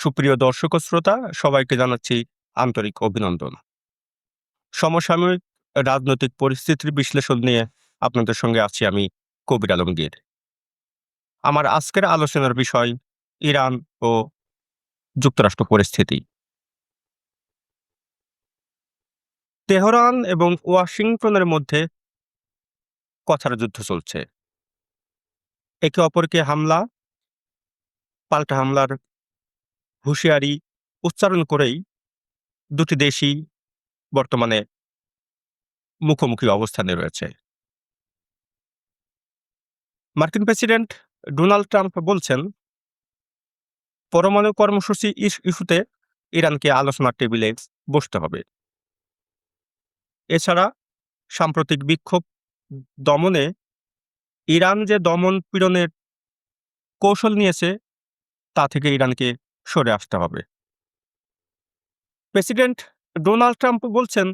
সুপ্রিয় দর্শক শ্রোতা, সবাইকে জানাচ্ছি আন্তরিক অভিনন্দন। সমসাময়িক রাজনৈতিক পরিস্থিতির বিশ্লেষণ নিয়ে আপনাদের সঙ্গে আছি আমি কবির আলমগীর আমার আজকের আলোচনার বিষয় ইরান ও যুক্তরাষ্ট্র পরিস্থিতি। তেহরান এবং ওয়াশিংটনের মধ্যে কথার যুদ্ধ চলছে। একে অপরকে হামলা, পাল্টা হামলার হুঁশিয়ারি উচ্চারণ করেই দুটি দেশই বর্তমানে মুখোমুখি অবস্থানে রয়েছে। মার্কিন প্রেসিডেন্ট ডোনাল্ড ট্রাম্প বলছেন, পরমাণু কর্মসূচি ইস- ইস্যুতে ইরানকে আলোচনার টেবিলে বসতে হবে। এছাড়া সাম্প্রতিক বিক্ষোভ দমনে ইরান যে দমন পীড়নের কৌশল নিয়েছে, তা থেকে ইরানকে সরে আসতে হবে। প্রেসিডেন্ট ডোনাল্ড ট্রাম্প বলছেন